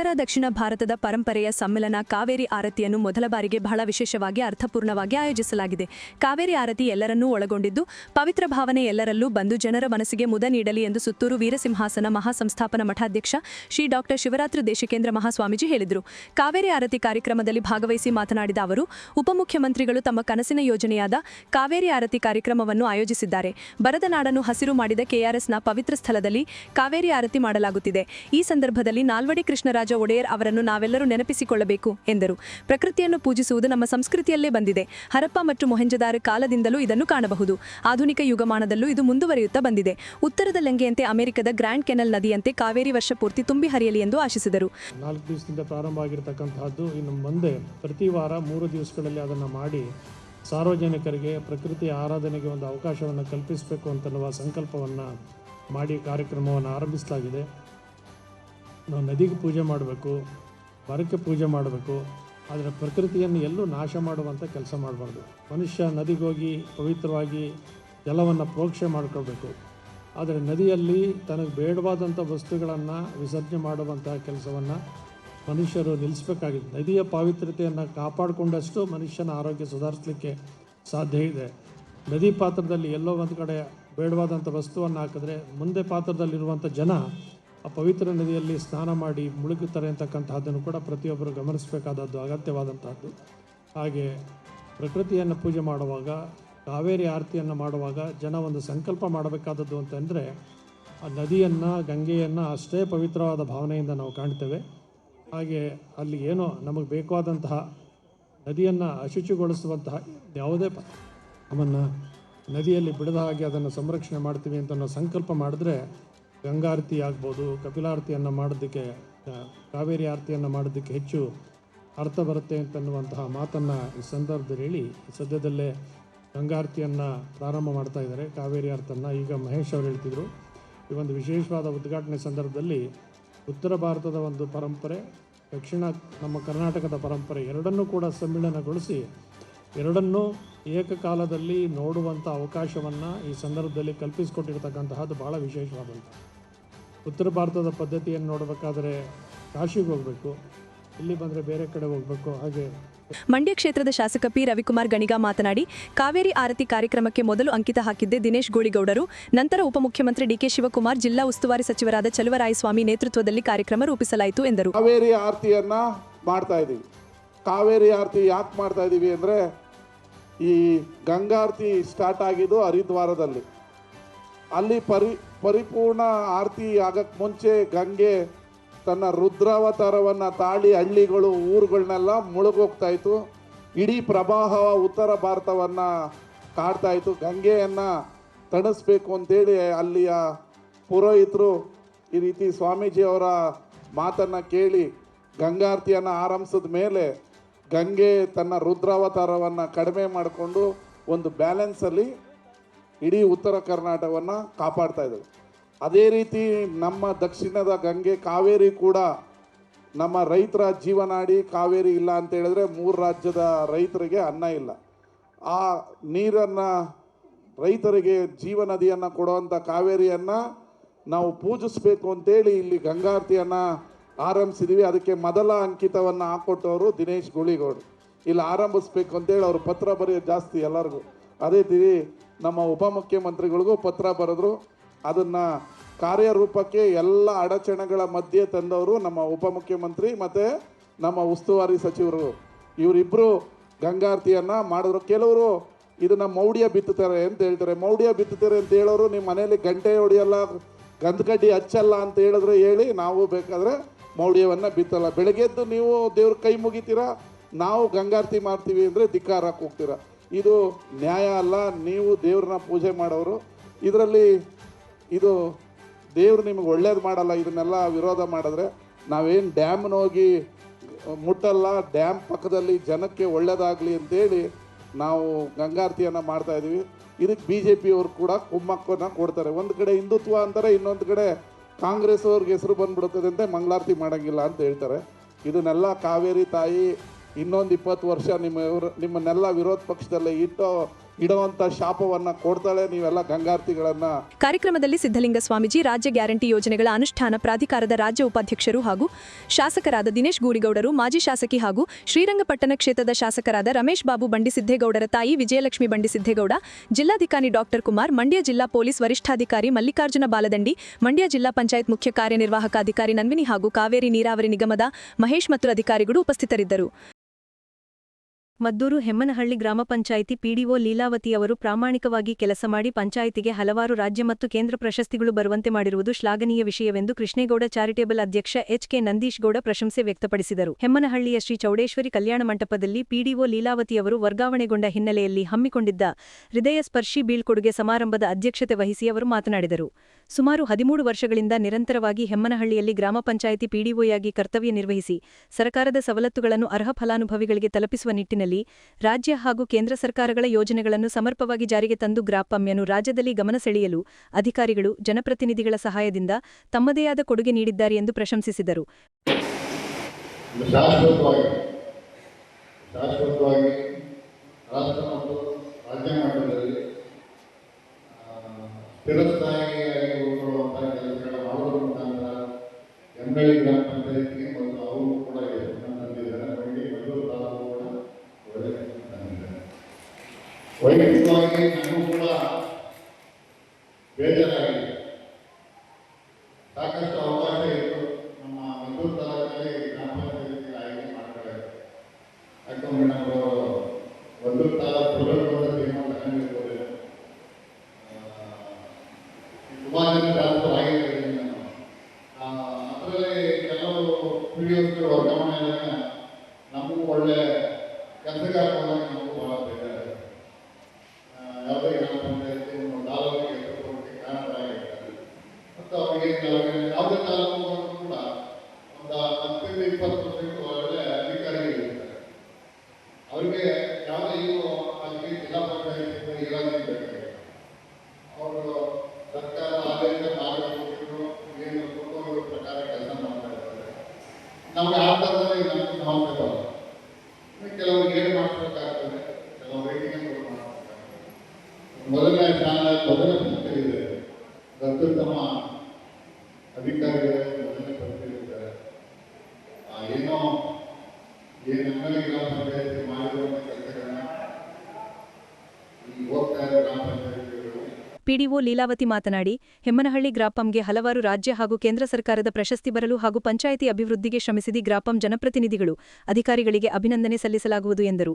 ಉತ್ತರ ದಕ್ಷಿಣ ಭಾರತದ ಪರಂಪರೆಯ ಸಮ್ಮೇಳನ ಕಾವೇರಿ ಆರತಿಯನ್ನು ಮೊದಲ ಬಾರಿಗೆ ಬಹಳ ವಿಶೇಷವಾಗಿ ಅರ್ಥಪೂರ್ಣವಾಗಿ ಆಯೋಜಿಸಲಾಗಿದೆ. ಕಾವೇರಿ ಆರತಿ ಎಲ್ಲರನ್ನೂ ಒಳಗೊಂಡಿದ್ದು, ಪವಿತ್ರ ಭಾವನೆ ಎಲ್ಲರಲ್ಲೂ ಬಂದು ಜನರ ಮನಸ್ಸಿಗೆ ಮುದ ನೀಡಲಿ ಎಂದು ಸುತ್ತೂರು ವೀರಸಿಂಹಾಸನ ಮಹಾಸಂಸ್ಥಾಪನ ಮಠಾಧ್ಯಕ್ಷ ಶ್ರೀ ಡಾಕ್ಟರ್ ಶಿವರಾತ್ರಿ ದೇಶಿಕೇಂದ್ರ ಮಹಾಸ್ವಾಮೀಜಿ ಹೇಳಿದರು. ಕಾವೇರಿ ಆರತಿ ಕಾರ್ಯಕ್ರಮದಲ್ಲಿ ಭಾಗವಹಿಸಿ ಮಾತನಾಡಿದ ಅವರು, ಉಪಮುಖ್ಯಮಂತ್ರಿಗಳು ತಮ್ಮ ಕನಸಿನ ಯೋಜನೆಯಾದ ಕಾವೇರಿ ಆರತಿ ಕಾರ್ಯಕ್ರಮವನ್ನು ಆಯೋಜಿಸಿದ್ದಾರೆ. ಬರದ ನಾಡನ್ನು ಹಸಿರು ಮಾಡಿದ ಕೆಆರ್ಎಸ್ನ ಪವಿತ್ರ ಸ್ಥಳದಲ್ಲಿ ಕಾವೇರಿ ಆರತಿ ಮಾಡಲಾಗುತ್ತಿದೆ. ಈ ಸಂದರ್ಭದಲ್ಲಿ ನಾಲ್ವಡಿ ಕೃಷ್ಣರಾಜ ಒಡೆಯರ್ ಅವರನ್ನು ನಾವೆಲ್ಲರೂ ನೆನಪಿಸಿಕೊಳ್ಳಬೇಕು ಎಂದರು. ಪ್ರಕೃತಿಯನ್ನು ಪೂಜಿಸುವುದು ನಮ್ಮ ಸಂಸ್ಕೃತಿಯಲ್ಲೇ ಬಂದಿದೆ. ಹರಪ್ಪ ಮತ್ತು ಮೊಹೆಂಜದಾರ ಕಾಲದಿಂದಲೂ ಇದನ್ನು ಕಾಣಬಹುದು. ಆಧುನಿಕ ಯುಗಮಾನದಲ್ಲೂ ಇದು ಮುಂದುವರಿಯುತ್ತಾ ಬಂದಿದೆ. ಉತ್ತರದ ಲಂಗೆಯಂತೆ ಅಮೆರಿಕದ ಗ್ರ್ಯಾಂಡ್ ಕೆನಲ್ ನದಿಯಂತೆ ಕಾವೇರಿ ವರ್ಷ ಪೂರ್ತಿ ತುಂಬಿ ಹರಿಯಲಿ ಎಂದು ಆಶಿಸಿದರು. ನಾಲ್ಕು ದಿವಸದಿಂದ ಪ್ರಾರಂಭ ಆಗಿರತಕ್ಕಂತಹದ್ದು ಇನ್ನು ಮುಂದೆ ಪ್ರತಿ ವಾರ ಮೂರು ದಿವಸಗಳಲ್ಲಿ ಅದನ್ನು ಮಾಡಿ ಸಾರ್ವಜನಿಕರಿಗೆ ಪ್ರಕೃತಿ ಆರಾಧನೆಗೆ ಒಂದು ಅವಕಾಶವನ್ನು ಕಲ್ಪಿಸಬೇಕು ಅಂತನ್ನುವ ಸಂಕಲ್ಪವನ್ನು ಮಾಡಿ ಕಾರ್ಯಕ್ರಮವನ್ನು ಆರಂಭಿಸಲಾಗಿದೆ. ನಾವು ನದಿಗೆ ಪೂಜೆ ಮಾಡಬೇಕು ಮರಕ್ಕೆ ಪೂಜೆ ಮಾಡಬೇಕು, ಆದರೆ ಪ್ರಕೃತಿಯನ್ನು ಎಲ್ಲೂ ನಾಶ ಮಾಡುವಂಥ ಕೆಲಸ ಮಾಡಬಾರ್ದು. ಮನುಷ್ಯ ನದಿಗೋಗಿ ಪವಿತ್ರವಾಗಿ ಜಲವನ್ನು ಪ್ರೋಕ್ಷೆ ಮಾಡ್ಕೋಬೇಕು ಆದರೆ ನದಿಯಲ್ಲಿ ತನಗೆ ಬೇಡವಾದಂಥ ವಸ್ತುಗಳನ್ನು ವಿಸರ್ಜನೆ ಮಾಡುವಂಥ ಕೆಲಸವನ್ನು ಮನುಷ್ಯರು ನಿಲ್ಲಿಸಬೇಕಾಗಿದೆ ನದಿಯ ಪಾವಿತ್ರ್ಯತೆಯನ್ನು ಕಾಪಾಡಿಕೊಂಡಷ್ಟು ಮನುಷ್ಯನ ಆರೋಗ್ಯ ಸುಧಾರಿಸಲಿಕ್ಕೆ ಸಾಧ್ಯ ಇದೆ. ನದಿ ಪಾತ್ರದಲ್ಲಿ ಎಲ್ಲೋ ಒಂದು ಕಡೆ ಬೇಡವಾದಂಥ ವಸ್ತುವನ್ನು ಹಾಕಿದ್ರೆ ಮುಂದೆ ಪಾತ್ರದಲ್ಲಿರುವಂಥ ಜನ ಆ ಪವಿತ್ರ ನದಿಯಲ್ಲಿ ಸ್ನಾನ ಮಾಡಿ ಮುಳುಗುತ್ತಾರೆ ಅಂತಕ್ಕಂತಹದ್ದನ್ನು ಕೂಡ ಪ್ರತಿಯೊಬ್ಬರು ಗಮನಿಸಬೇಕಾದದ್ದು ಅಗತ್ಯವಾದಂತಹದ್ದು. ಹಾಗೆ ಪ್ರಕೃತಿಯನ್ನು ಪೂಜೆ ಮಾಡುವಾಗ, ಕಾವೇರಿ ಆರತಿಯನ್ನು ಮಾಡುವಾಗ ಜನ ಒಂದು ಸಂಕಲ್ಪ ಮಾಡಬೇಕಾದದ್ದು ಅಂತಂದರೆ, ಆ ನದಿಯನ್ನು, ಗಂಗೆಯನ್ನು ಅಷ್ಟೇ ಪವಿತ್ರವಾದ ಭಾವನೆಯಿಂದ ನಾವು ಕಾಣ್ತೇವೆ. ಹಾಗೆ ಅಲ್ಲಿ ಏನೋ ನಮಗೆ ಬೇಕಾದಂತಹ ನದಿಯನ್ನು ಅಶುಚಿಗೊಳಿಸುವಂತಹ ಯಾವುದೇ ನಮ್ಮನ್ನು ನದಿಯಲ್ಲಿ ಬಿಡದ ಹಾಗೆ ಅದನ್ನು ಸಂರಕ್ಷಣೆ ಮಾಡ್ತೀವಿ ಅಂತ ನಾವು ಸಂಕಲ್ಪ ಮಾಡಿದ್ರೆ ಗಂಗಾರತಿ ಆಗ್ಬೋದು, ಕಪಿಲಾರತಿಯನ್ನು ಮಾಡೋದಕ್ಕೆ ಕಾವೇರಿ ಆರತಿಯನ್ನು ಮಾಡೋದಕ್ಕೆ ಹೆಚ್ಚು ಅರ್ಥ ಬರುತ್ತೆ ಅಂತನ್ನುವಂತಹ ಮಾತನ್ನು ಈ ಸಂದರ್ಭದಲ್ಲಿ ಹೇಳಿ, ಸದ್ಯದಲ್ಲೇ ಗಂಗಾರತಿಯನ್ನು ಪ್ರಾರಂಭ ಮಾಡ್ತಾ ಇದ್ದಾರೆ, ಕಾವೇರಿ ಆರತನ್ನು. ಈಗ ಮಹೇಶ್ ಅವರು ಹೇಳ್ತಿದ್ರು, ಈ ಒಂದು ವಿಶೇಷವಾದ ಉದ್ಘಾಟನೆ ಸಂದರ್ಭದಲ್ಲಿ ಉತ್ತರ ಭಾರತದ ಒಂದು ಪರಂಪರೆ, ದಕ್ಷಿಣ ನಮ್ಮ ಕರ್ನಾಟಕದ ಪರಂಪರೆ ಎರಡನ್ನೂ ಕೂಡ ಸಮ್ಮಿಳನಗೊಳಿಸಿ, ಎರಡನ್ನೂ ಏಕಕಾಲದಲ್ಲಿ ನೋಡುವಂಥ ಅವಕಾಶವನ್ನು ಈ ಸಂದರ್ಭದಲ್ಲಿ ಕಲ್ಪಿಸಿಕೊಟ್ಟಿರ್ತಕ್ಕಂತಹದ್ದು ಭಾಳ ವಿಶೇಷವಾದಂಥ ಉತ್ತರ ಭಾರತದ ಪದ್ಧತಿಯನ್ನು ನೋಡಬೇಕಾದ್ರೆ ಕಾಶಿಗೆ ಹೋಗಬೇಕು ಇಲ್ಲಿ ಬಂದರೆ ಬೇರೆ ಕಡೆ ಹೋಗಬೇಕು ಹಾಗೆ. ಮಂಡ್ಯ ಕ್ಷೇತ್ರದ ಶಾಸಕ ಪಿ. ರವಿಕುಮಾರ್ ಗಣಿಗ ಮಾತನಾಡಿ ಕಾವೇರಿ ಆರತಿ ಕಾರ್ಯಕ್ರಮಕ್ಕೆ ಮೊದಲು ಅಂಕಿತ ಹಾಕಿದ್ದೆ ದಿನೇಶ್ ಗೋಳಿಗೌಡರು. ನಂತರ ಉಪಮುಖ್ಯಮಂತ್ರಿ ಡಿಕೆ ಶಿವಕುಮಾರ್ ಜಿಲ್ಲಾ ಉಸ್ತುವಾರಿ ಸಚಿವರಾದ ಚಲುವರಾಯಸ್ವಾಮಿ ನೇತೃತ್ವದಲ್ಲಿ ಕಾರ್ಯಕ್ರಮ ರೂಪಿಸಲಾಯಿತು ಎಂದರು. ಕಾವೇರಿ ಆರತಿಯನ್ನ ಮಾಡ್ತಾ ಇದ್ದೀವಿ. ಕಾವೇರಿ ಆರತಿ ಯಾಕೆ ಮಾಡ್ತಾ ಇದ್ದೀವಿ ಅಂದರೆ ಈ ಗಂಗಾರತಿ ಸ್ಟಾರ್ಟ್ ಆಗಿದ್ದು ಹರಿದ್ವಾರದಲ್ಲಿ. ಅಲ್ಲಿ ಪರಿ ಪರಿಪೂರ್ಣ ಆರತಿ ಆಗಕ್ಕೆ ಮುಂಚೆ ಗಂಗೆ ತನ್ನ ರುದ್ರಾವತಾರವನ್ನು ತಾಳಿ ಹಳ್ಳಿಗಳು ಊರುಗಳನ್ನೆಲ್ಲ ಮುಳುಗೋಗ್ತಾ ಇತ್ತು. ಇಡೀ ಪ್ರವಾಹ ಉತ್ತರ ಭಾರತವನ್ನು ಕಾಡ್ತಾ ಇತ್ತು. ಗಂಗೆಯನ್ನು ತಣಿಸ್ಬೇಕು ಅಂತೇಳಿ ಅಲ್ಲಿಯ ಪುರೋಹಿತರು ಈ ರೀತಿ ಸ್ವಾಮೀಜಿಯವರ ಮಾತನ್ನು ಕೇಳಿ ಗಂಗಾರತಿಯನ್ನು ಆರಂಭಿಸಿದ ಮೇಲೆ ಗಂಗೆ ತನ್ನ ರುದ್ರಾವತಾರವನ್ನು ಕಡಿಮೆ ಮಾಡಿಕೊಂಡು ಒಂದು ಬ್ಯಾಲೆನ್ಸಲ್ಲಿ ಇಡೀ ಉತ್ತರ ಕರ್ನಾಟಕವನ್ನು ಕಾಪಾಡ್ತಾ ಇದ್ದಾರೆ. ಅದೇ ರೀತಿ ನಮ್ಮ ದಕ್ಷಿಣದ ಗಂಗೆ ಕಾವೇರಿ ಕೂಡ ನಮ್ಮ ರೈತರ ಜೀವನಾಡಿ ಕಾವೇರಿ ಇಲ್ಲ ಅಂತ ಹೇಳಿದ್ರೆ ಮೂರು ರಾಜ್ಯದ ರೈತರಿಗೆ ಅನ್ನ ಇಲ್ಲ. ಆ ನೀರನ್ನು ರೈತರಿಗೆ ಜೀವನದಿಯನ್ನು ಕೊಡುವಂಥ ಕಾವೇರಿಯನ್ನು ನಾವು ಪೂಜಿಸಬೇಕು ಅಂತೇಳಿ ಇಲ್ಲಿ ಗಂಗಾರತಿಯನ್ನು ಆರಂಭಿಸಿದ್ದೀವಿ ಅದಕ್ಕೆ ಮೊದಲ ಅಂಕಿತವನ್ನು ಹಾಕೊಟ್ಟವರು ದಿನೇಶ್ ಗುಳಿಗೌಡರು. ಇಲ್ಲಿ ಆರಂಭಿಸ್ಬೇಕು ಅಂತೇಳಿ ಅವರು ಪತ್ರ ಬರೆಯೋದು ಜಾಸ್ತಿ ಎಲ್ಲರಿಗೂ. ಅದೇ ರೀತಿ ನಮ್ಮ ಉಪಮುಖ್ಯಮಂತ್ರಿಗಳಿಗೂ ಪತ್ರ ಬರೆದ್ರು. ಅದನ್ನು ಕಾರ್ಯರೂಪಕ್ಕೆ ಎಲ್ಲ ಅಡಚಣೆಗಳ ಮಧ್ಯೆ ತಂದವರು ನಮ್ಮ ಉಪಮುಖ್ಯಮಂತ್ರಿ ಮತ್ತು ನಮ್ಮ ಉಸ್ತುವಾರಿ ಸಚಿವರು. ಇವರಿಬ್ಬರು ಗಂಗಾರತಿಯನ್ನು ಮಾಡಿದ್ರು. ಕೆಲವರು ಇದನ್ನು ಮೌಢ್ಯ ಬಿತ್ತುತ್ತಾರೆ ಅಂತ ಹೇಳ್ತಾರೆ. ಮೌಢ್ಯ ಬಿತ್ತುತ್ತಾರೆ ಅಂತ ಹೇಳೋರು ನಿಮ್ಮ ಮನೇಲಿ ಗಂಟೆ ಹೊಡಿಯಲ್ಲ ಗಂಧಕಡ್ಡಿ ಹಚ್ಚಲ್ಲ ಅಂತ ಹೇಳಿದ್ರೆ ಹೇಳಿ ನಾವು ಬೇಕಾದರೆ ಮೌಢ್ಯವನ್ನು ಬಿತ್ತಲ್ಲ. ಬೆಳಗ್ಗೆದ್ದು ನೀವು ದೇವ್ರ ಕೈ ಮುಗಿತೀರಾ? ನಾವು ಗಂಗಾರತಿ ಮಾಡ್ತೀವಿ ಅಂದರೆ ಧಿಕ್ಕಾರಕ್ಕೆ ಹೋಗ್ತೀರಾ ಇದು ನ್ಯಾಯ ಅಲ್ಲ, ನೀವು ದೇವ್ರನ್ನ ಪೂಜೆ ಮಾಡೋರು. ಇದರಲ್ಲಿ ಇದು ದೇವ್ರು ನಿಮಗೆ ಒಳ್ಳೇದು ಮಾಡಲ್ಲ, ಇದನ್ನೆಲ್ಲ ವಿರೋಧ ಮಾಡಿದ್ರೆ ನಾವೇನು ಡ್ಯಾಮ್ನ ಹೋಗಿ ಮುಟ್ಟಲ್ಲ, ಡ್ಯಾಮ್ ಪಕ್ಕದಲ್ಲಿ ಜನಕ್ಕೆ ಒಳ್ಳೇದಾಗಲಿ ಅಂತೇಳಿ ನಾವು ಗಂಗಾರತಿಯನ್ನು ಮಾಡ್ತಾ ಇದ್ದೀವಿ ಇದಕ್ಕೆ ಬಿ ಜೆ ಪಿಯವರು ಕೂಡ ಕುಮ್ಮಕ್ಕನ್ನು ಕೊಡ್ತಾರೆ. ಒಂದು ಕಡೆ ಹಿಂದುತ್ವ ಅಂತಾರೆ, ಇನ್ನೊಂದು ಕಡೆ ಕಾಂಗ್ರೆಸ್ ಅವ್ರಿಗೆ ಹೆಸರು ಬಂದ್ಬಿಡುತ್ತದೆ ಅಂತ ಮಂಗಳಾರತಿ ಮಾಡೋಂಗಿಲ್ಲ ಅಂತ ಹೇಳ್ತಾರೆ. ಇದನ್ನೆಲ್ಲ ಕಾವೇರಿ ತಾಯಿ ಇನ್ನೊಂದು ಇಪ್ಪತ್ತು ವರ್ಷ ನಿಮ್ಮ ನಿಮ್ಮನ್ನೆಲ್ಲ ವಿರೋಧ ಪಕ್ಷದಲ್ಲೇ ಇಟ್ಟು, ಇಡುವಂತ ಶಾಪವನ್ನ ಕೊಡ್ತಾಳೆ ನೀವೆಲ್ಲ ಗಂಗಾರ್ತಿಗಳನ್ನ. ಕಾರ್ಯಕ್ರಮದಲ್ಲಿ ಸಿದ್ದಲಿಂಗ ಸ್ವಾಮೀಜಿ, ರಾಜ್ಯ ಗ್ಯಾರಂಟಿ ಯೋಜನೆಗಳ ಅನುಷ್ಠಾನ, ಪ್ರಾಧಿಕಾರದ ರಾಜ್ಯ ಉಪಾಧ್ಯಕ್ಷರು ಹಾಗೂ ಶಾಸಕರಾದ ದಿನೇಶ್ ಗೂಡಿಗೌಡರು, ಮಾಜಿ ಶಾಸಕಿ ಹಾಗೂ ಶ್ರೀರಂಗಪಟ್ಟಣ ಕ್ಷೇತ್ರದ ಶಾಸಕರಾದ ರಮೇಶ್ ಬಾಬು ಬಂಡಿಸಿದ್ದೇಗೌಡರ ತಾಯಿ ವಿಜಯಲಕ್ಷ್ಮಿ ಬಂಡಿಸಿದ್ದೇಗೌಡ ಜಿಲ್ಲಾಧಿಕಾರಿ ಡಾಕ್ಟರ್ ಕುಮಾರ್, ಮಂಡ್ಯ ಜಿಲ್ಲಾ ಪೊಲೀಸ್ ವರಿಷ್ಠಾಧಿಕಾರಿ ಮಲ್ಲಿಕಾರ್ಜುನ ಬಾಲದಂಡಿ, ಮಂಡ್ಯ ಜಿಲ್ಲಾ ಪಂಚಾಯತ್ ಮುಖ್ಯ ಕಾರ್ಯನಿರ್ವಾಹಕ ಅಧಿಕಾರಿ ನನ್ವಿನಿ ಹಾಗೂ ಕಾವೇರಿ ನೀರಾವರಿ ನಿಗಮದ ಮಹೇಶ್ ಮತ್ತು ಅಧಿಕಾರಿಗಳು ಉಪಸ್ಥಿತರಿದ್ದರು. ಮದ್ದೂರು ಹೆಮ್ಮನಹಳ್ಳಿ ಗ್ರಾಮ ಪಂಚಾಯಿತಿ ಪಿಡಿಒ ಲೀಲಾವತಿ ಅವರು ಪ್ರಾಮಾಣಿಕವಾಗಿ ಕೆಲಸ ಮಾಡಿ ಪಂಚಾಯಿತಿಗೆ ಹಲವಾರು ರಾಜ್ಯ ಮತ್ತು ಕೇಂದ್ರ ಪ್ರಶಸ್ತಿಗಳು ಬರುವಂತೆ ಮಾಡಿರುವುದು ಶ್ಲಾಘನೀಯ ವಿಷಯವೆಂದು ಕೃಷ್ಣೇಗೌಡ ಚಾರಿಟೇಬಲ್ ಅಧ್ಯಕ್ಷ ಎಚ್ ಕೆ ನಂದೀಶ್ ಗೌಡ ಪ್ರಶಂಸೆ ವ್ಯಕ್ತಪಡಿಸಿದರು. ಹೆಮ್ಮನಹಳ್ಳಿಯ ಶ್ರೀ ಚೌಡೇಶ್ವರಿ ಕಲ್ಯಾಣ ಮಂಟಪದಲ್ಲಿ ಪಿಡಿಒ ಲೀಲಾವತಿ ಅವರು ವರ್ಗಾವಣೆಗೊಂಡ ಹಿನ್ನೆಲೆಯಲ್ಲಿ ಹಮ್ಮಿಕೊಂಡಿದ್ದ ಹೃದಯ ಸ್ಪರ್ಶಿ ಬೀಳ್ಕೊಡುಗೆ ಸಮಾರಂಭದ ಅಧ್ಯಕ್ಷತೆ ವಹಿಸಿ ಅವರು ಮಾತನಾಡಿದರು. ಸುಮಾರು ಹದಿಮೂರು ವರ್ಷಗಳಿಂದ ನಿರಂತರವಾಗಿ ಹೆಮ್ಮನಹಳ್ಳಿಯಲ್ಲಿ ಗ್ರಾಮ ಪಂಚಾಯಿತಿ ಪಿಡಿಒಯಾಗಿ ಕರ್ತವ್ಯ ನಿರ್ವಹಿಸಿ, ಸರ್ಕಾರದ ಸವಲತ್ತುಗಳನ್ನು ಅರ್ಹ ಫಲಾನುಭವಿಗಳಿಗೆ ತಲುಪಿಸುವ ನಿಟ್ಟಿನಲ್ಲಿ ರಾಜ್ಯ ಹಾಗೂ ಕೇಂದ್ರ ಸರ್ಕಾರಗಳ ಯೋಜನೆಗಳನ್ನು ಸಮರ್ಪವಾಗಿ ಜಾರಿಗೆ ತಂದು ಗ್ರಾಪಂಯನ್ನು ರಾಜ್ಯದಲ್ಲಿ ಗಮನ ಸೆಳೆಯಲು ಅಧಿಕಾರಿಗಳು, ಜನಪ್ರತಿನಿಧಿಗಳ ಸಹಾಯದಿಂದ ತಮ್ಮದೇ ಆದ ಕೊಡುಗೆ ನೀಡಿದ್ದಾರೆ ಎಂದು ಪ್ರಶಂಸಿಸಿದರು. ಶಾಶ್ವತವಾಗಿ ರಾಷ್ಟ್ರ ಮತ್ತು ರಾಜ್ಯ ಮಟ್ಟದಲ್ಲಿ ಸ್ಥಿರಸ್ಥಾಯಿಯಾಗಿ ಎಂಬಳಿ ಗ್ರಾಮ ಪಂಚಾಯತಿಗೆ ಮತ್ತು ಅವರು ಕೂಡ ಯಶಸ್ಸನ್ನು ತಂದಿದ್ದಾರೆ ಅವರಿಗೆ ಮದ್ದೂರು ತಾಲೂಕು ಕೂಡ ಒಳ್ಳೆಯ ಯಶಸ್ಸನ್ನು ತಂದಿದ್ದಾರೆ ವೈಯಕ್ತಿಕವಾಗಿ ನನಗೂ ಕೂಡ ಬೇಜಾರಾಗಿದೆ ಸಾಕಷ್ಟು ಅವಕಾಶ ಇತ್ತು ನಮ್ಮ ಮದ್ದೂರು ತಾಲೂಕಲ್ಲಿ ಗ್ರಾಮ ಪಂಚಾಯತಿ ಆಯ್ಕೆ ಮಾಡ್ತಾರೆ ಯಾಕಂದ್ರೆ ನಾವು ಮದ್ದೂರು ತಾಲೂಕು ಪ್ರಬಲವಾದ ತೀರ್ಮಾನ ತಗೊಂಡಿರ್ಬೋದು ಸುಮಾರು ಜನ ಶಾಸಕರು ಆಗಿದ್ದಾರೆ ನಾನು ಅದರಲ್ಲಿ ಕೆಲವು ಪೀಡಿಯೋಸ್ಗಳು ವರ್ಗಾವಣೆ ಆದಾಗ ನಮಗೂ ಒಳ್ಳೆ ಕೆಲಸಗಾರರಾಗಿ ನಮಗೂ ಬಹಳ ಬೇಜಾರು ಆ, ಯಾವುದೇ ಗ್ರಾಮ ಪಂಚಾಯತಿ ಒಂದು ತಾಲೂಕಿಗೆ ಹೆಸರು ಕಾರಣರಾಗಿರ್ತಾರೆ ಮತ್ತು ಅವರಿಗೆ ಕೆಲವೊಮ್ಮೆ ಯಾವುದೇ ತಾಲೂಕು ಕೂಡ ಒಂದು ಹತ್ತರಿಂದ ಇಪ್ಪತ್ತು ಪರ್ಸೆಂಟ್ ಒಳ್ಳೆ ಅಧಿಕಾರಿಗಳಿರ್ತಾರೆ ಅವರಿಗೆ ಯಾವುದೇ ಈಗ ಅಲ್ಲಿ ಜಿಲ್ಲಾ ಪಂಚಾಯತ್ ಇರೋದೇ ಬೇಕಾಗಿಲ್ಲ ಅವರು ಸರ್ಕಾರ ಆಡಳಿತ ಮಾರ್ಗಸೂಚಿಗಳು ಏನು ಪ್ರೋಟೋಕಾಲ್ ಪ್ರಕಾರ ಕೆಲಸ ಮಾಡ್ತಾ ಇರ್ತಾರೆ ನಮಗೆ ಆ ಥರದಲ್ಲಿ ನಮಗೆ ನಾವು ಬರಲ್ಲ ಇನ್ನು ಕೆಲವರು ಏನು ಮಾಡಬೇಕಾಗ್ತದೆ ಕೆಲವು ರೇಟಿಂಗ್ ಮಾಡಬೇಕಾಗ್ತದೆ ಮೊದಲನೇ ಸ್ಥಾನ ಮೊದಲ ಪಂಕ್ತಿ ಇದೆ ಅತ್ಯುತ್ತಮ ಅಧಿಕಾರಿಗಳು ಮೊದಲನೇ ಪಂಕ್ತಿ ಇರ್ತಾರೆ ಆ ಏನೋ ಏನು ನಮ್ಮಲ್ಲಿ ಗ್ರಾಮ ಪಂಚಾಯತಿ ಮಾಡಿರುವಂಥ ಕೆಲಸಗಳನ್ನ ಈ ಹೋಗ್ತಾ ಇರೋ ಗ್ರಾಮ ಪಂಚಾಯತಿಗಳು ಪಿಡಿಒ ಲೀಲಾವತಿ ಮಾತನಾಡಿ ಹೆಮ್ಮನಹಳ್ಳಿ ಗ್ರಾಪಂಗೆ ಹಲವಾರು ರಾಜ್ಯ ಹಾಗೂ ಕೇಂದ್ರ ಸರ್ಕಾರದ ಪ್ರಶಸ್ತಿ ಬರಲು ಹಾಗೂ ಪಂಚಾಯಿತಿ ಅಭಿವೃದ್ಧಿಗೆ ಶ್ರಮಿಸಿದಿ ಗ್ರಾಪಂ ಜನಪ್ರತಿನಿಧಿಗಳು ಅಧಿಕಾರಿಗಳಿಗೆ ಅಭಿನಂದನೆ ಸಲ್ಲಿಸಲಾಗುವುದು ಎಂದರು.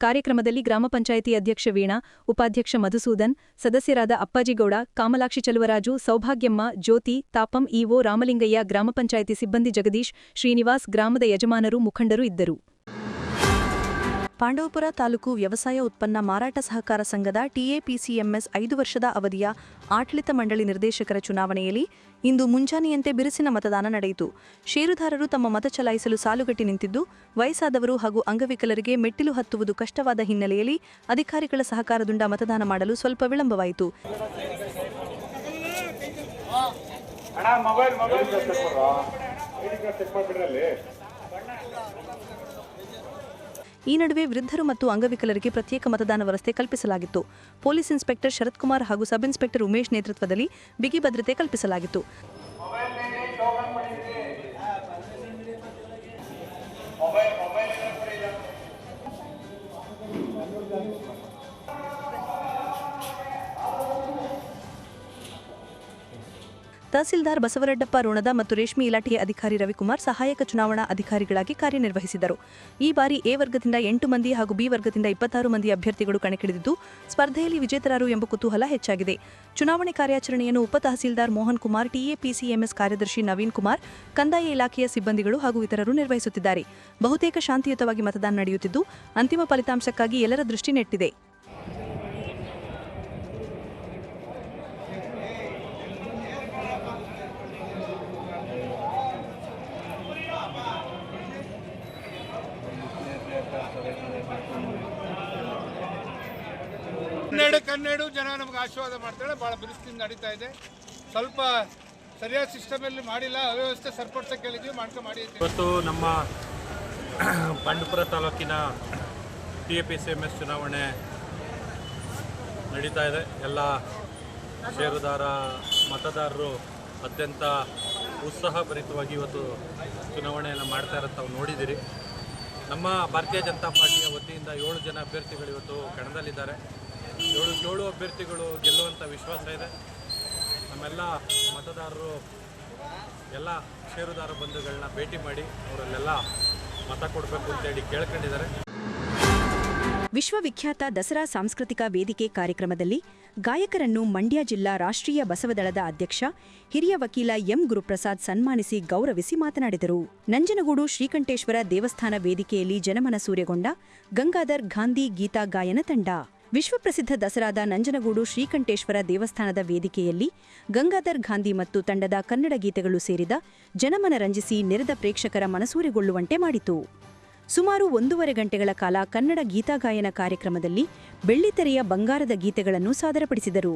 ಕಾರ್ಯಕ್ರಮದಲ್ಲಿ ಗ್ರಾಮ ಪಂಚಾಯಿತಿ ಅಧ್ಯಕ್ಷ ವೀಣಾ, ಉಪಾಧ್ಯಕ್ಷ ಮಧುಸೂದನ್, ಸದಸ್ಯರಾದ ಅಪ್ಪಾಜಿಗೌಡ ಕಾಮಲಾಕ್ಷಿ ಚಲುವರಾಜು, ಸೌಭಾಗ್ಯಮ್ಮ, ಜ್ಯೋತಿ, ತಾಪಂ, ಇಒ ರಾಮಲಿಂಗಯ್ಯ, ಗ್ರಾಮ ಪಂಚಾಯಿತಿ ಸಿಬ್ಬಂದಿ ಜಗದೀಶ್, ಶ್ರೀನಿವಾಸ್, ಗ್ರಾಮದ ಯಜಮಾನರು, ಮುಖಂಡರು ಇದ್ದರು. ಪಾಂಡವಪುರ ತಾಲೂಕು ವ್ಯವಸಾಯ ಉತ್ಪನ್ನ ಮಾರಾಟ ಸಹಕಾರ ಸಂಘದ ಟಿಎಪಿಸಿಎಂಎಸ್ ಐದು ವರ್ಷದ ಅವಧಿಯ ಆಡಳಿತ ಮಂಡಳಿ ನಿರ್ದೇಶಕರ ಚುನಾವಣೆಯಲ್ಲಿ ಇಂದು ಮುಂಜಾನೆಯಂತೆ ಬಿರುಸಿನ ಮತದಾನ ನಡೆಯಿತು. ಷೇರುದಾರರು ತಮ್ಮ ಮತ ಚಲಾಯಿಸಲು ಸಾಲುಗಟ್ಟಿ ನಿಂತಿದ್ದು, ವಯಸ್ಸಾದವರು ಹಾಗೂ ಅಂಗವಿಕಲರಿಗೆ ಮೆಟ್ಟಿಲು ಹತ್ತುವುದು ಕಷ್ಟವಾದ ಹಿನ್ನೆಲೆಯಲ್ಲಿ ಅಧಿಕಾರಿಗಳ ಸಹಕಾರದಿಂದ ಮತದಾನ ಮಾಡಲು ಸ್ವಲ್ಪ ವಿಳಂಬವಾಯಿತು. ಈ ನಡುವೆ ವೃದ್ಧರು ಮತ್ತು ಅಂಗವಿಕಲರಿಗೆ ಪ್ರತ್ಯೇಕ ಮತದಾನ ವ್ಯವಸ್ಥೆ ಕಲ್ಪಿಸಲಾಗಿತ್ತು. ಪೊಲೀಸ್ ಇನ್ಸ್ಪೆಕ್ಟರ್ ಶರತ್ ಕುಮಾರ್ ಹಾಗೂ ಸಬ್ ಇನ್ಸ್ಪೆಕ್ಟರ್ ಉಮೇಶ್ ನೇತೃತ್ವದಲ್ಲಿ ಬಿಗಿ ಭದ್ರತೆ ಕಲ್ಪಿಸಲಾಗಿತ್ತು. ತಹಸೀಲ್ದಾರ್ ಬಸವರೆಡ್ಡಪ್ಪ ರೋಣದ ಮತ್ತು ರೇಷ್ಮೆ ಇಲಾಖೆಯ ಅಧಿಕಾರಿ ರವಿಕುಮಾರ್ ಸಹಾಯಕ ಚುನಾವಣಾ ಅಧಿಕಾರಿಗಳಾಗಿ ಕಾರ್ಯನಿರ್ವಹಿಸಿದರು ಈ ಬಾರಿ ಎ ವರ್ಗದಿಂದ ಎಂಟು ಮಂದಿ ಹಾಗೂ ಬಿ ವರ್ಗದಿಂದ ಇಪ್ಪತ್ತಾರು ಮಂದಿ ಅಭ್ಯರ್ಥಿಗಳು ಕಣಕ್ಕಿಳಿದಿದ್ದು, ಸ್ಪರ್ಧೆಯಲ್ಲಿ ವಿಜೇತರಾರು ಎಂಬ ಕುತೂಹಲ ಹೆಚ್ಚಾಗಿದೆ. ಚುನಾವಣೆ ಕಾರ್ಯಾಚರಣೆಯನ್ನು ಉಪ ತಹಸೀಲ್ದಾರ್ ಮೋಹನ್ ಕುಮಾರ್, ಟಿಎಪಿಸಿಎಂಎಸ್ ಕಾರ್ಯದರ್ಶಿ ನವೀನ್ ಕುಮಾರ್, ಕಂದಾಯ ಇಲಾಖೆಯ ಸಿಬ್ಬಂದಿಗಳು ಹಾಗೂ ಇತರರು ನಿರ್ವಹಿಸುತ್ತಿದ್ದಾರೆ. ಬಹುತೇಕ ಶಾಂತಿಯುತವಾಗಿ ಮತದಾನ ನಡೆಯುತ್ತಿದ್ದು, ಅಂತಿಮ ಫಲಿತಾಂಶಕ್ಕಾಗಿ ಎಲ್ಲರ ದೃಷ್ಟಿ ನೆಟ್ಟಿದೆ. ಕನ್ನಡ ಜನ ನಮ್ಗೆ ಆಶೀರ್ವಾದ ಮಾಡ್ತಾಳೆ ಭಾಳ ಬಿರುಸಿನಿಂದ ನಡೀತಾ ಇದೆ. ಸ್ವಲ್ಪ ಸರಿಯಾದ ಸಿಸ್ಟಮಲ್ಲಿ ಮಾಡಿಲ್ಲ, ಅವ್ಯವಸ್ಥೆ ಸರಿಪಡಿಸೋಕೆ ಕೇಳಿದ್ವಿ ಮಾಡ್ಕೊಂಡು ಮಾಡಿ ಇವತ್ತು ನಮ್ಮ ಬಂಡಪುರ ತಾಲೂಕಿನ T A P C M S ಚುನಾವಣೆ ನಡೀತಾ ಇದೆ. ಎಲ್ಲ ಷೇರುದಾರ, ಮತದಾರರು ಅತ್ಯಂತ ಉತ್ಸಾಹಭರಿತವಾಗಿ ಇವತ್ತು ಚುನಾವಣೆಯನ್ನು ಮಾಡ್ತಾ ಇರೋದು ತಾವು ನೋಡಿದ್ದೀರಿ. ನಮ್ಮ ಭಾರತೀಯ ಜನತಾ ಪಾರ್ಟಿಯ ವತಿಯಿಂದ ಏಳು ಜನ ಅಭ್ಯರ್ಥಿಗಳು ಇವತ್ತು ಕಣದಲ್ಲಿದ್ದಾರೆ. ಏಳು ಏಳು ಅಭ್ಯರ್ಥಿಗಳು ಗೆಲ್ಲುವಂಥ ವಿಶ್ವಾಸ ಇದೆ. ನಮ್ಮೆಲ್ಲ ಮತದಾರರು, ಎಲ್ಲ ಷೇರುದಾರ ಬಂಧುಗಳನ್ನ ಭೇಟಿ ಮಾಡಿ ಅವರಲ್ಲೆಲ್ಲ ಮತ ಕೊಡಬೇಕು ಅಂತೇಳಿ ಕೇಳ್ಕೊಂಡಿದ್ದಾರೆ. ವಿಶ್ವವಿಖ್ಯಾತ ದಸರಾ ಸಾಂಸ್ಕೃತಿಕ ವೇದಿಕೆ ಕಾರ್ಯಕ್ರಮದಲ್ಲಿ ಗಾಯಕರನ್ನು ಮಂಡ್ಯ ಜಿಲ್ಲಾ ರಾಷ್ಟ್ರೀಯ ಬಸವದಳದ ಅಧ್ಯಕ್ಷ, ಹಿರಿಯ ವಕೀಲ ಎಂ ಗುರುಪ್ರಸಾದ್ ಸನ್ಮಾನಿಸಿ ಗೌರವಿಸಿ ಮಾತನಾಡಿದರು. ನಂಜನಗೂಡು ಶ್ರೀಕಂಠೇಶ್ವರ ದೇವಸ್ಥಾನ ವೇದಿಕೆಯಲ್ಲಿ ಜನಮನ ಸೂರ್ಯಗೊಂಡ ಗಂಗಾಧರ್ ಗಾಂಧಿ ಗೀತಾ ಗಾಯನ ತಂಡ. ವಿಶ್ವಪ್ರಸಿದ್ಧ ದಸರಾದ ನಂಜನಗೂಡು ಶ್ರೀಕಂಠೇಶ್ವರ ದೇವಸ್ಥಾನದ ವೇದಿಕೆಯಲ್ಲಿ ಗಂಗಾಧರ್ ಗಾಂಧಿ ಮತ್ತು ತಂಡದ ಕನ್ನಡ ಗೀತೆಗಳು ಸೇರಿದ ಜನಮನ ರಂಜಿಸಿ ನೆರೆದ ಪ್ರೇಕ್ಷಕರ ಮನಸೂರೆಗೊಳ್ಳುವಂತೆ ಮಾಡಿತು. ಸುಮಾರು ಒಂದೂವರೆ ಗಂಟೆಗಳ ಕಾಲ ಕನ್ನಡ ಗೀತಾಗಾಯನ ಕಾರ್ಯಕ್ರಮದಲ್ಲಿ ಬೆಳ್ಳಿತೆರೆಯ ಬಂಗಾರದ ಗೀತೆಗಳನ್ನು ಸಾದರಪಡಿಸಿದರು.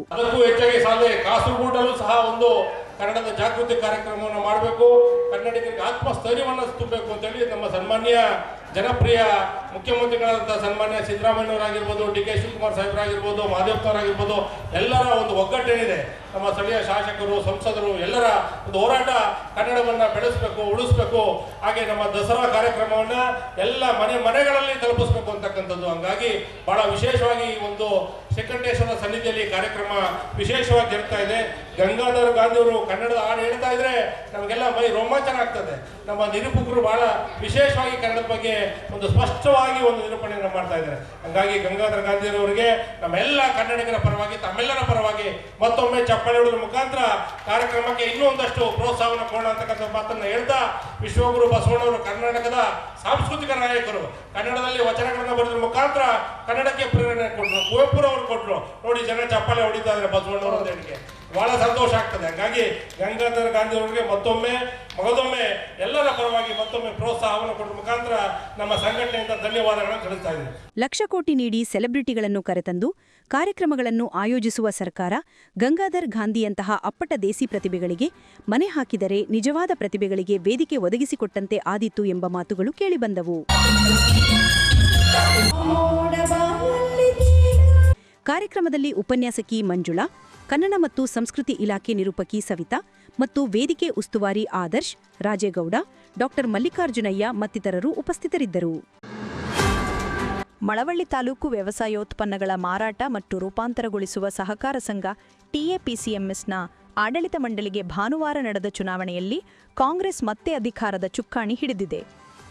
ಕನ್ನಡದ ಜಾಗೃತಿ ಕಾರ್ಯಕ್ರಮವನ್ನು ಮಾಡಬೇಕು. ಕನ್ನಡಿಗರಿಗೆ ಆತ್ಮಸ್ಥೈರ್ಯವನ್ನು ತುಂಬಬೇಕು ಅಂತೇಳಿ ನಮ್ಮ ಸನ್ಮಾನ್ಯ ಜನಪ್ರಿಯ ಮುಖ್ಯಮಂತ್ರಿಗಳಾದಂಥ ಸನ್ಮಾನ್ಯ ಸಿದ್ದರಾಮಯ್ಯನವರಾಗಿರ್ಬೋದು ಡಿ ಕೆ ಶಿವಕುಮಾರ್ ಸಾಹೇಬರಾಗಿರ್ಬೋದು ಮಹದೇವನವರಾಗಿರ್ಬೋದು ಎಲ್ಲರ ಒಂದು ಒಗ್ಗಟ್ಟೇನಿದೆ. ನಮ್ಮ ಸ್ಥಳೀಯ ಶಾಸಕರು, ಸಂಸದರು ಎಲ್ಲರ ಒಂದು ಹೋರಾಟ ಕನ್ನಡವನ್ನು ಬೆಳೆಸಬೇಕು, ಉಳಿಸ್ಬೇಕು. ಹಾಗೆ ನಮ್ಮ ದಸರಾ ಕಾರ್ಯಕ್ರಮವನ್ನು ಎಲ್ಲ ಮನೆ ಮನೆಗಳಲ್ಲಿ ತಲುಪಿಸ್ಬೇಕು ಅಂತಕ್ಕಂಥದ್ದು. ಹಂಗಾಗಿ ಬಹಳ ವಿಶೇಷವಾಗಿ ಈ ಒಂದು ಶ್ರೀಕಂಠೇಶ್ವರ ಸನ್ನಿಧಿಯಲ್ಲಿ ಕಾರ್ಯಕ್ರಮ ವಿಶೇಷವಾಗಿ ಜರುಗ್ತಾ ಇದೆ. ಗಂಗಾಧರ್ ಗಾಂಧಿಯವರು ಕನ್ನಡದ ಹಾಡು ಹೇಳ್ತಾ ಇದ್ರೆ ನಮಗೆಲ್ಲ ಮೈ ರೋಮಾಂಚನ ಆಗ್ತದೆ. ನಮ್ಮ ನಿರೂಪಕರು ಬಹಳ ವಿಶೇಷವಾಗಿ ಕನ್ನಡದ ಬಗ್ಗೆ ಒಂದು ಸ್ಪಷ್ಟವಾಗಿ ಒಂದು ನಿರೂಪಣೆಯನ್ನು ಮಾಡ್ತಾ ಇದ್ದಾರೆ. ಹಂಗಾಗಿ ಗಂಗಾಧರ ಗಾಂಧಿಯವರಿಗೆ ನಮ್ಮೆಲ್ಲ ಕನ್ನಡಿಗರ ಪರವಾಗಿ ತಮ್ಮೆಲ್ಲರ ಪರವಾಗಿ ಮತ್ತೊಮ್ಮೆ ಚಪ್ಪಾಳೆ ಹೊಡೆದ ಮುಖಾಂತರ ಕಾರ್ಯಕ್ರಮಕ್ಕೆ ಇನ್ನೂ ಒಂದಷ್ಟು ಪ್ರೋತ್ಸಾಹವನ್ನು ಕೊಡೋಣ ಅಂತಕ್ಕಂಥ ಮಾತನ್ನು ಹೇಳ್ತಾ ವಿಶ್ವಗುರು ಬಸವಣ್ಣವರು ಕರ್ನಾಟಕದ ಸಾಂಸ್ಕೃತಿಕ ನಾಯಕರು ಕನ್ನಡದಲ್ಲಿ ವಚನಗಳನ್ನು ಬರೆದ ಮುಖಾಂತರ ಕನ್ನಡಕ್ಕೆ ಪ್ರೇರಣೆ ಕೊಟ್ಟರು ಕುವೆಂಪುರವರು ಕೊಟ್ಟರು. ನೋಡಿ ಜನ ಚಪ್ಪಾಳೆ ಹೊಡಿತಾ ಇದ್ದಾರೆ ಬಸವಣ್ಣವರು ಅಂತ ಹೇಳಿಕೆ ಬಹಳ ಸಂತೋಷ ಆಗ್ತದೆ. ಹಾಗಾಗಿ ಗಂಗಾಧರ ಗಾಂಧಿ ಅವರಿಗೆ ಮತ್ತೊಮ್ಮೆ, ಮಗದೊಮ್ಮೆ ಎಲ್ಲರ ಪರವಾಗಿ ಮತ್ತೊಮ್ಮೆ ಪ್ರೋತ್ಸಾಹವನ್ನು ಕೊಡುವ ಮುಖಾಂತರ ನಮ್ಮ ಸಂಘಟನೆಯಿಂದ ಧನ್ಯವಾದಗಳನ್ನು ತಿಳಿಸ್ತಾ ಇದ್ದೀನಿ. ಲಕ್ಷ ಕೋಟಿ ನೀಡಿ ಸೆಲೆಬ್ರಿಟಿಗಳನ್ನು ಕರೆತಂದು ಕಾರ್ಯಕ್ರಮಗಳನ್ನು ಆಯೋಜಿಸುವ ಸರ್ಕಾರ ಗಂಗಾಧರ್ ಗಾಂಧಿಯಂತಹ ಅಪ್ಪಟ ದೇಸಿ ಪ್ರತಿಭೆಗಳಿಗೆ ಮನೆ ಹಾಕಿದರೆ ನಿಜವಾದ ಪ್ರತಿಭೆಗಳಿಗೆ ವೇದಿಕೆ ಒದಗಿಸಿಕೊಟ್ಟಂತೆ ಆದಿತ್ತು ಎಂಬ ಮಾತುಗಳು ಕೇಳಿಬಂದವು. ಕಾರ್ಯಕ್ರಮದಲ್ಲಿ ಉಪನ್ಯಾಸಕಿ ಮಂಜುಳಾ ಕನ್ನಡ ಮತ್ತು ಸಂಸ್ಕೃತಿ ಇಲಾಖೆ ನಿರೂಪಕಿ ಸವಿತಾ ಮತ್ತು ವೇದಿಕೆ ಉಸ್ತುವಾರಿ ಆದರ್ಶ್, ರಾಜೇಗೌಡ, ಡಾಕ್ಟರ್ ಮಲ್ಲಿಕಾರ್ಜುನಯ್ಯ ಮತ್ತಿತರರು ಉಪಸ್ಥಿತರಿದ್ದರು. ಮಳವಳ್ಳಿ ತಾಲೂಕು ವ್ಯವಸಾಯೋತ್ಪನ್ನಗಳ ಮಾರಾಟ ಮತ್ತು ರೂಪಾಂತರಗೊಳಿಸುವ ಸಹಕಾರ ಸಂಘ ಟಿಎಪಿಸಿಎಂಎಸ್ನ ಆಡಳಿತ ಮಂಡಳಿಗೆ ಭಾನುವಾರ ನಡೆದ ಚುನಾವಣೆಯಲ್ಲಿ ಕಾಂಗ್ರೆಸ್ ಮತ್ತೆ ಅಧಿಕಾರದ ಚುಕ್ಕಾಣಿ ಹಿಡಿದಿದೆ.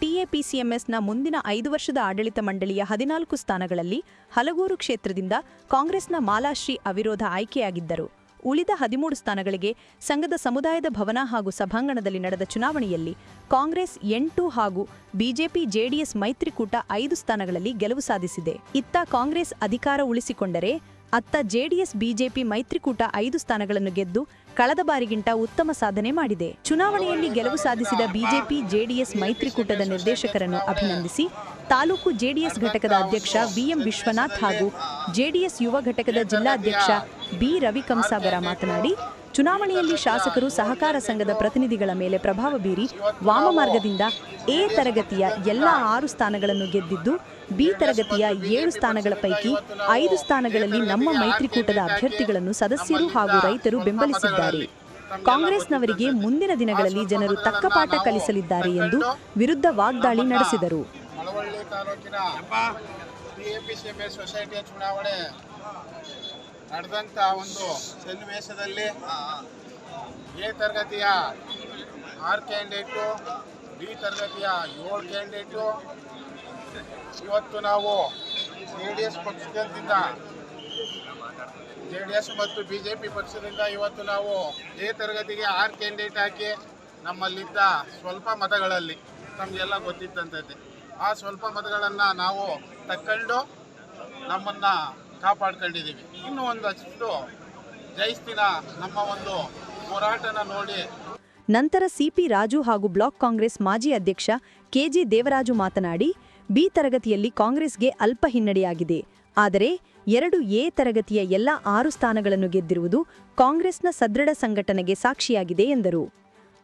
ಟಿಎಪಿಸಿಎಂಎಸ್ನ ಮುಂದಿನ ಐದು ವರ್ಷದ ಆಡಳಿತ ಮಂಡಳಿಯ ಹದಿನಾಲ್ಕು ಸ್ಥಾನಗಳಲ್ಲಿ ಹಲಗೂರು ಕ್ಷೇತ್ರದಿಂದ ಕಾಂಗ್ರೆಸ್ನ ಮಾಲಾಶ್ರೀ ಅವಿರೋಧ ಆಯ್ಕೆಯಾಗಿದ್ದರು. ಉಳಿದ ಹದಿಮೂರು ಸ್ಥಾನಗಳಿಗೆ ಸಂಘದ ಸಮುದಾಯದ ಭವನ ಹಾಗೂ ಸಭಾಂಗಣದಲ್ಲಿ ನಡೆದ ಚುನಾವಣೆಯಲ್ಲಿ ಕಾಂಗ್ರೆಸ್ ಎಂಟು ಹಾಗೂ ಬಿಜೆಪಿ ಜೆಡಿಎಸ್ ಮೈತ್ರಿಕೂಟ ಐದು ಸ್ಥಾನಗಳಲ್ಲಿ ಗೆಲುವು ಸಾಧಿಸಿದೆ. ಇತ್ತ ಕಾಂಗ್ರೆಸ್ ಅಧಿಕಾರ ಉಳಿಸಿಕೊಂಡರೆ ಅತ್ತ ಜೆಡಿಎಸ್, ಬಿಜೆಪಿ ಮೈತ್ರಿಕೂಟ ಐದು ಸ್ಥಾನಗಳನ್ನು ಗೆದ್ದು ಕಳೆದ ಬಾರಿಗಿಂತ ಉತ್ತಮ ಸಾಧನೆ ಮಾಡಿದೆ. ಚುನಾವಣೆಯಲ್ಲಿ ಗೆಲುವು ಸಾಧಿಸಿದ ಬಿಜೆಪಿ, ಜೆಡಿಎಸ್ ಮೈತ್ರಿಕೂಟದ ನಿರ್ದೇಶಕರನ್ನು ಅಭಿನಂದಿಸಿ ತಾಲೂಕು ಜೆಡಿಎಸ್ ಘಟಕದ ಅಧ್ಯಕ್ಷ ವಿಎಂ ವಿಶ್ವನಾಥ್ ಹಾಗೂ ಜೆಡಿಎಸ್ ಯುವ ಘಟಕದ ಜಿಲ್ಲಾಧ್ಯಕ್ಷ ಬಿ ರವಿ ಮಾತನಾಡಿ ಚುನಾವಣೆಯಲ್ಲಿ ಶಾಸಕರು ಸಹಕಾರ ಸಂಘದ ಪ್ರತಿನಿಧಿಗಳ ಮೇಲೆ ಪ್ರಭಾವ ಬೀರಿ ವಾಮಮಾರ್ಗದಿಂದ ಎ ತರಗತಿಯ ಎಲ್ಲ ಆರು ಸ್ಥಾನಗಳನ್ನು ಗೆದ್ದಿದ್ದು, ಬಿ ತರಗತಿಯ ಏಳು ಸ್ಥಾನಗಳ ಪೈಕಿ ಐದು ಸ್ಥಾನಗಳಲ್ಲಿ ನಮ್ಮ ಮೈತ್ರಿಕೂಟದ ಅಭ್ಯರ್ಥಿಗಳನ್ನು ಸದಸ್ಯರು ಹಾಗೂ ರೈತರು ಬೆಂಬಲಿಸಿದ್ದಾರೆ. ಕಾಂಗ್ರೆಸ್ನವರಿಗೆ ಮುಂದಿನ ದಿನಗಳಲ್ಲಿ ಜನರು ತಕ್ಕ ಪಾಠ ಕಲಿಸಲಿದ್ದಾರೆ ಎಂದು ವಿರುದ್ಧ ವಾಗ್ದಾಳಿ ನಡೆಸಿದರು. ನಡೆದಂಥ ಒಂದು ಸನ್ನಿವೇಶದಲ್ಲಿ ಎ ತರಗತಿಯ ಆರು ಕ್ಯಾಂಡಿಡೇಟು, ಬಿ ತರಗತಿಯ ಏಳು ಕ್ಯಾಂಡಿಡೇಟು. ಇವತ್ತು ನಾವು ಜೆ ಡಿ ಎಸ್ ಪಕ್ಷದಿಂದ, ಜೆ ಡಿ ಎಸ್ ಮತ್ತು ಬಿ ಜೆ ಪಿ ಪಕ್ಷದಿಂದ ಇವತ್ತು ನಾವು ಎ ತರಗತಿಗೆ ಆರು ಕ್ಯಾಂಡಿಡೇಟ್ ಹಾಕಿ ನಮ್ಮಲ್ಲಿದ್ದ ಸ್ವಲ್ಪ ಮತಗಳಲ್ಲಿ ನಮಗೆಲ್ಲ ಗೊತ್ತಿದ್ದಂಥದ್ದೇ ಆ ಸ್ವಲ್ಪ ಮತಗಳನ್ನು ನಾವು ತಕ್ಕೊಂಡು ನಮ್ಮನ್ನು ಕಾಪಾಡ್ಕೊಂಡಿದ್ದೀವಿ ಇನ್ನು ಒಂದಷ್ಟು ಜೈಸ್ತಿನ ನಮ್ಮ ಒಂದು ಹೋರಾಟನ ನೋಡಿ. ನಂತರ ಸಿಪಿ ರಾಜು ಹಾಗೂ ಬ್ಲಾಕ್ ಕಾಂಗ್ರೆಸ್ ಮಾಜಿ ಅಧ್ಯಕ್ಷ ಕೆಜಿ ದೇವರಾಜು ಮಾತನಾಡಿ, ಬಿ ತರಗತಿಯಲ್ಲಿ ಕಾಂಗ್ರೆಸ್ಗೆ ಅಲ್ಪ ಹಿನ್ನಡೆಯಾಗಿದೆ. ಆದರೆ, ಎರಡು ಎ ತರಗತಿಯ ಎಲ್ಲ ಆರು ಸ್ಥಾನಗಳನ್ನು ಗೆದ್ದಿರುವುದು ಕಾಂಗ್ರೆಸ್ನ ಸದೃಢ ಸಂಘಟನೆಗೆ ಸಾಕ್ಷಿಯಾಗಿದೆ ಎಂದರು.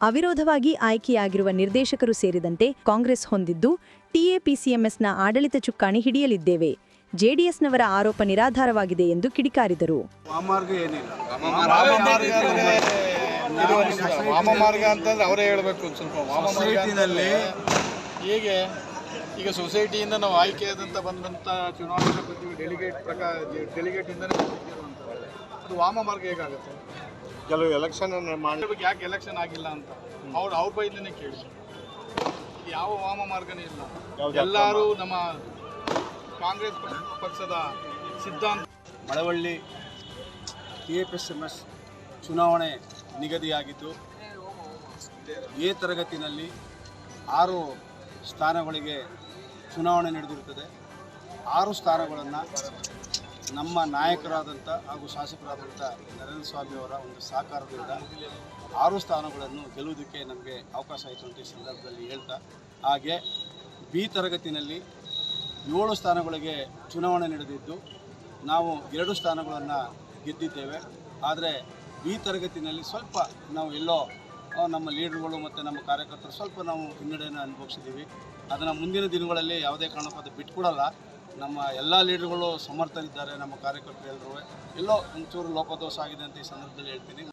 ಅವಿರೋಧವಾಗಿ ಆಯ್ಕೆಯಾಗಿರುವ ನಿರ್ದೇಶಕರು ಸೇರಿದಂತೆ ಕಾಂಗ್ರೆಸ್ ಹೊಂದಿದ್ದು, ಟಿಎಪಿಸಿಎಂಎಸ್ನ ಆಡಳಿತ ಚುಕ್ಕಾಣಿ ಹಿಡಿಯಲಿದ್ದೇವೆ. ಜೆಡಿಎಸ್ನವರ ಆರೋಪ ನಿರಾಧಾರವಾಗಿದೆ ಎಂದು ಕಿಡಿಕಾರಿದರು. ವಾಮಮಾರ್ಗ ಅಂತಂದ್ರೆ ಅವರೇ ಹೇಳಬೇಕು ಸ್ವಲ್ಪ. ವಾಮಮಾರ್ಗದಲ್ಲಿ ಹೀಗೆ? ಈಗ ಸೊಸೈಟಿಯಿಂದ ನಾವು ಆಯ್ಕೆಯಾದಂಥ ಬಂದಂಥ ಚುನಾವಣಾ ಪ್ರತಿ ಡೆಲಿಗೇಟ್ ಪ್ರಕಾರ ಡೆಲಿಗೇಟಿಂದನೇ ಅದು ಅದು ವಾಮಮಾರ್ಗ ಹೇಗಾಗುತ್ತೆ? ಕೆಲವು ಎಲೆಕ್ಷನ್ ಮಾಡಿ ಯಾಕೆ ಎಲೆಕ್ಷನ್ ಆಗಿಲ್ಲ ಅಂತ? ಅವ್ರು ಅವ್ರ ಬೈದನೇ ಕೇಳಿ. ಯಾವ ವಾಮ ಮಾರ್ಗನೇ ಇಲ್ಲ. ಎಲ್ಲರೂ ನಮ್ಮ ಕಾಂಗ್ರೆಸ್ ಪಕ್ಷದ ಸಿದ್ಧಾಂತ. ಮಳವಳ್ಳಿ, ಕೆ ಎಂ ಎಸ್ ಚುನಾವಣೆ ನಿಗದಿಯಾಗಿದ್ದು, ಎ ತರಗತಿನಲ್ಲಿ ಆರು ಸ್ಥಾನಗಳಿಗೆ ಚುನಾವಣೆ ನಡೆದಿರುತ್ತದೆ. ಆರು ಸ್ಥಾನಗಳನ್ನು ನಮ್ಮ ನಾಯಕರಾದಂಥ ಹಾಗೂ ಶಾಸಕರಾದಂಥ ನರೇಂದ್ರ ಸ್ವಾಮಿ ಅವರ ಒಂದು ಸಹಕಾರದಿಂದ ಆರು ಸ್ಥಾನಗಳನ್ನು ಗೆಲ್ಲುವುದಕ್ಕೆ ನಮಗೆ ಅವಕಾಶ ಆಯಿತು ಅಂತ ಈ ಸಂದರ್ಭದಲ್ಲಿ ಹೇಳ್ತಾ ಹಾಗೆ ಬಿ ತರಗತಿನಲ್ಲಿ ಏಳು ಸ್ಥಾನಗಳಿಗೆ ಚುನಾವಣೆ ನಡೆದಿದ್ದು, ನಾವು ಎರಡು ಸ್ಥಾನಗಳನ್ನು ಗೆದ್ದಿದ್ದೇವೆ. ಆದರೆ ಬಿ ತರಗತಿನಲ್ಲಿ ಸ್ವಲ್ಪ ನಾವು ಎಲ್ಲೋ ನಮ್ಮ ಲೀಡರ್ಗಳು ಮತ್ತು ನಮ್ಮ ಕಾರ್ಯಕರ್ತರು ಸ್ವಲ್ಪ ನಾವು ಹಿನ್ನಡೆಯನ್ನು ಅನುಭವಿಸಿದ್ದೀವಿ. ಅದನ್ನು ಮುಂದಿನ ದಿನಗಳಲ್ಲಿ ಯಾವುದೇ ಕಾರಣಕ್ಕೂ ಅದು ಬಿಟ್ಕೊಡಲ್ಲ ನಮ್ಮ ಎಲ್ಲ ಲೀಡರ್ಗಳು ಸಮರ್ಥರಿದ್ದಾರೆ, ನಮ್ಮ ಕಾರ್ಯಕರ್ತರು ಎಲ್ಲರೂ. ಎಲ್ಲೋ ಒಂಚೂರು ಲೋಪದೋಷ ಆಗಿದೆ ಅಂತ ಈ ಸಂದರ್ಭದಲ್ಲಿ ಹೇಳ್ತೀನಿ.